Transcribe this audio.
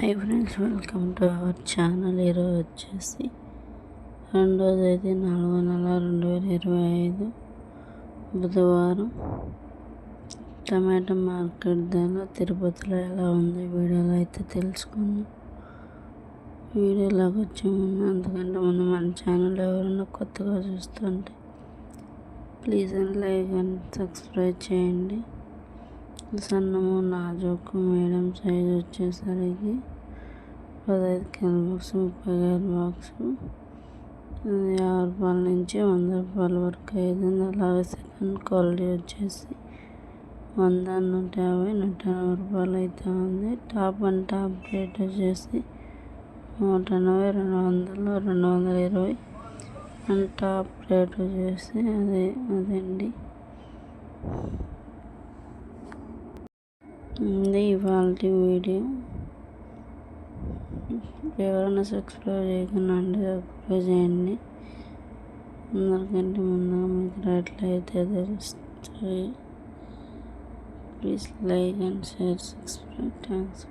Hi friends welcome to our channel ఈరోజు వచ్చేసి రెండో తేదీ నాలుగో నెల రెండు వేల ఇరవై ఐదు బుధవారం. టమాటా మార్కెట్ ధర తిరుపతిలో ఎలా ఉంది వీడియోలో అయితే తెలుసుకుందాం. వీడియోలోకి వచ్చే ముందు అంతకంటే ముందు మన ఛానల్ ఎవరైనా కొత్తగా చూస్తుంటే please and like and subscribe చేయండి. సన్నము నాజుకు మీడియం సైజు వచ్చేసరికి పదహైదు కిలో బాక్స్ ముప్పై కిలో బాక్స్ యాభై రూపాయల నుంచి వంద రూపాయల వరకు అయింది. అలాగే సెకండ్ క్వాలిటీ వచ్చేసి వంద నూట యాభై నూట ఎనభై రూపాయలు అయితే ఉంది. టాప్ అండ్ టాప్ రేట్ వచ్చేసి నూట ఎనభై రెండు వందలు రెండు వందల ఇరవై. అండ్ టాప్ రేట్ వచ్చేసి అదే అదండి ఇది ఇవాళ వీడియో. ఎవరైనా సబ్స్క్రైబ్ చేయకుండా అంటే సబ్స్క్రైబ్ చేయండి. అందరికంటే ముందుగా మీకు ఎట్లయితే తెలుస్తాయి please like and share subscribe. Thanks